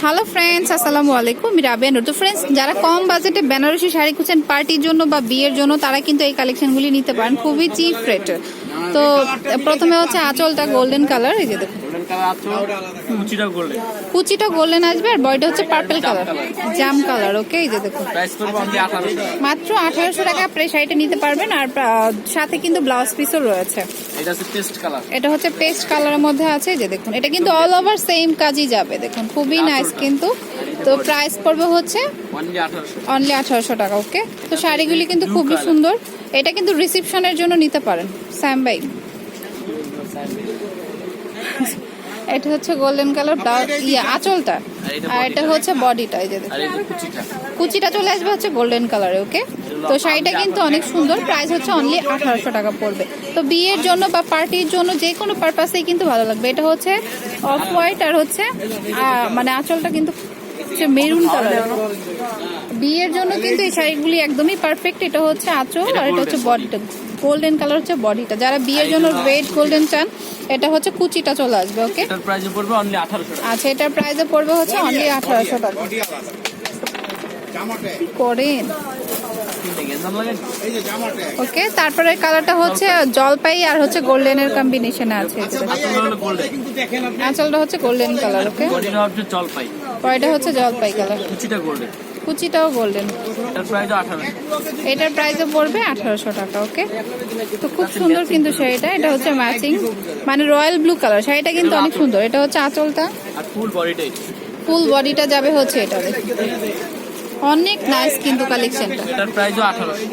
Hello friends আসসালামু আলাইকুম রাবেন তো ফ্রেন্ডস যারা কম বাজেটে বেনারসি শাড়ি খুঁজছেন পার্টির জন্য বা বিয়ের জন্য, তারা কিন্তু এই কালেকশনগুলি নিতে পারেন। খুবই চিপ রেট তো প্রথমে হচ্ছে আঁচলটা গোল্ডেন কালার এই যে দেখুন। কালার কুচিটা গোল্ডেন কুচিটা গোল্ডেন আসবে আর বয়টা হচ্ছে পার্পল কালার জাম কালার ওকে এই যে দেখুন প্রাইস মাত্র আঠারোশো টাকা আপনি শাড়িটা নিতে পারবেন আর সাথে কিন্তু ব্লাউজ পিসও রয়েছে। এটা হচ্ছে পেস্ট কালার এটা হচ্ছে পেস্ট কালারের মধ্যে আছে যে দেখুন। এটা কিন্তু অল ওভার সেম কাজই যাবে দেখুন। খুবই নাইস কিন্তু। তো প্রাইস পড়বে হচ্ছে অনলি আঠারোশো। টাকা ওকে তো শাড়িগুলি কিন্তু খুবই সুন্দর। এটা কিন্তু রিসেপশনের জন্য নিতে পারেন স্যাম ভাই। এটা হচ্ছে গোল্ডেন কালার ইয়ে আঁচলটা। আর এটা হচ্ছে বডিটা এই যে কুচিটা। চলে আসবে হচ্ছে গোল্ডেন কালারে ওকে তো শাড়িটা কিন্তু অনেক সুন্দর প্রাইস হচ্ছে অনলি আঠারোশো টাকা পড়বে। তো বিয়ের জন্য বা পার্টির জন্য যে কোনো পারপাসেই কিন্তু ভালো লাগবে। এটা হচ্ছে অফ হোয়াইট আর হচ্ছে মানে আঁচলটা কিন্তু হচ্ছে মেরুন কালার বিয়ের জন্য কিন্তু এই শাড়িগুলি একদমই পারফেক্ট এটা হচ্ছে আঁচল আর এটা হচ্ছে বডিটা গোল্ডেন কালার হচ্ছে বডিটা যারা বিয়ের জন্য রেড গোল্ডেন চান এটা হচ্ছে কুচিটা চলে আসবে ওকে এটার প্রাইস পড়বে অনলি আঠারোশো টাকা। আচ্ছা এটার প্রাইসে পড়বে হচ্ছে অনলি আঠারোশো টাকা। করেন? ওকে তারপরে কালারটা হচ্ছে জলপাই। আর হচ্ছে গোল্ডেনের কম্বিনেশনে আছে। গোল্ডেন আঁচলটা হচ্ছে গোল্ডেন কালার ওকে জলপাই। পরেটা হচ্ছে জলপাই কালার কুচিটা গোল্ডেন কুচিটাও গোল্ডেন এটার প্রাইসও পড়বে আঠারোশো টাকা ওকে তো খুব সুন্দর কিন্তু শাড়িটা। এটা হচ্ছে ম্যাচিং মানে রয়্যাল ব্লু কালার শাড়িটা কিন্তু অনেক সুন্দর। এটা হচ্ছে আঁচলটা। আর ফুল বডিটা যাবে হচ্ছে এটা অনেক নাইস কিন্তু কালেকশনটা এটার প্রাইসও আঠারোশো।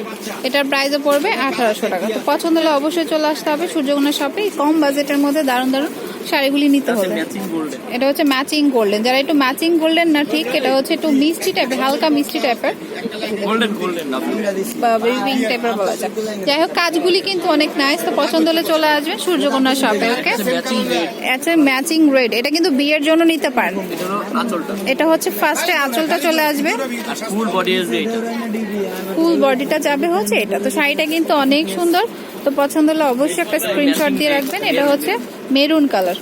এটার প্রাইসও পড়বে আঠারোশো টাকা। তো পছন্দ হলে অবশ্যই চলে আসতে হবে। সূর্যগুণা শপে কম বাজেটের মধ্যে দারুণ দারুণ শাড়িগুলি নিতে হবে। এটা হচ্ছে ম্যাচিং গোল্ডেন যারা একটু ম্যাচিং গোল্ডেন না ঠিক এটা হচ্ছে একটু মিষ্টি টাইপের হালকা মিষ্টি টাইপের বলা যায়। যাই হোক কাজগুলি কিন্তু অনেক নাইস তো পছন্দ হলে চলে আসবেন সূর্যকন্যা শপে ওকে আচ্ছা ম্যাচিং রেড এটা কিন্তু বিয়ের জন্য নিতে পারেন। এটা হচ্ছে ফার্স্টে আঁচলটা চলে আসবে। আসবে ফুল বডিটা যাবে হচ্ছে এটা। তো শাড়িটা কিন্তু অনেক সুন্দর। তো পছন্দ হলে অবশ্যই একটা স্ক্রিনশট দিয়ে রাখবেন। এটা হচ্ছে মেরুন কালার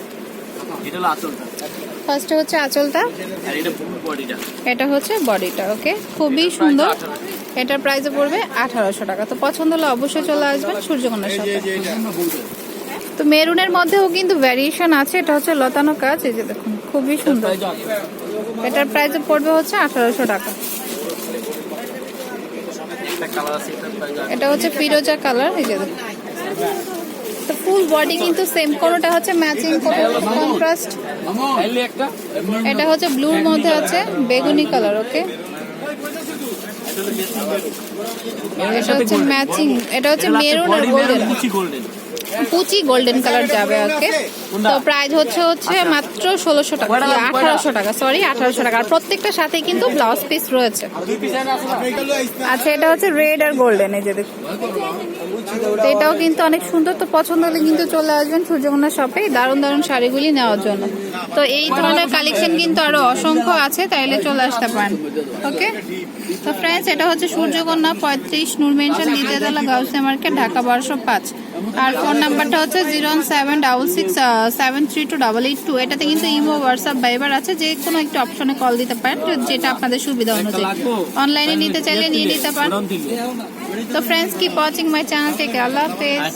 ফার্স্টে হচ্ছে আঁচলটা। এটা হচ্ছে বডিটা ওকে খুবই সুন্দর। এটার প্রাইসে পড়বে আঠারোশো টাকা। তো পছন্দ হলে অবশ্যই চলে আসবেন সূর্যকন্যার সাথে তো মেরুনের মধ্যেও কিন্তু ভ্যারিয়েশন আছে। এটা হচ্ছে লতানো কাজ। এই যে দেখুন খুবই সুন্দর। এটার প্রাইসে পড়বে হচ্ছে আঠারোশো টাকা। এটা হচ্ছে ফিরোজা কালার এই যে দেখুন তো ফুল বডি কিন্তু সেম কোনোটা হচ্ছে ম্যাচিং কন্ট্রাস্ট এটা হচ্ছে ব্লুর মধ্যে আছে বেগুনি কালার ওকে এটা হচ্ছে ম্যাচিং এটা হচ্ছে মেরুন আর গোল্ডেন কুচি গোল্ডেন কালার যাবে ওকে তো প্রাইস হচ্ছে হচ্ছে মাত্র ষোলোশো টাকা। আঠারোশো টাকা সরি আঠারোশো টাকা। আর প্রত্যেকটা সাথে কিন্তু ব্লাউজ পিস রয়েছে। আচ্ছা এটা হচ্ছে রেড আর গোল্ডেন এই যে দেখুন। এটাও কিন্তু অনেক সুন্দর। তো পছন্দ হলে কিন্তু চলে আসবেন সূর্যকন্যা শপে দারুণ দারুণ শাড়িগুলি নেওয়ার জন্য। তো এই ধরনের কালেকশন কিন্তু আরও অসংখ্য আছে তাইলে চলে আসতে পারেন। ওকে তো ফ্রেন্ডস এটা হচ্ছে সূর্যকন্যা পঁয়ত্রিশ নূর মেনশন দ্বিতীয়তলা গাউসিয়া মার্কেট ঢাকা বারোশো পাঁচ। আর ফোন নাম্বারটা হচ্ছে zero seven double six seven three two double eight two. এটাতে কিন্তু ইমো হোয়াটসঅ্যাপ ভাইবার আছে যে কোনো একটা অপশনে কল দিতে পারেন যেটা আপনাদের সুবিধা অনুযায়ী। অনলাইনে নিতে চাইলে নিয়ে নিতে পারেন। তো friends keep watching my channel থেকে আল্লাহ হাফেজ।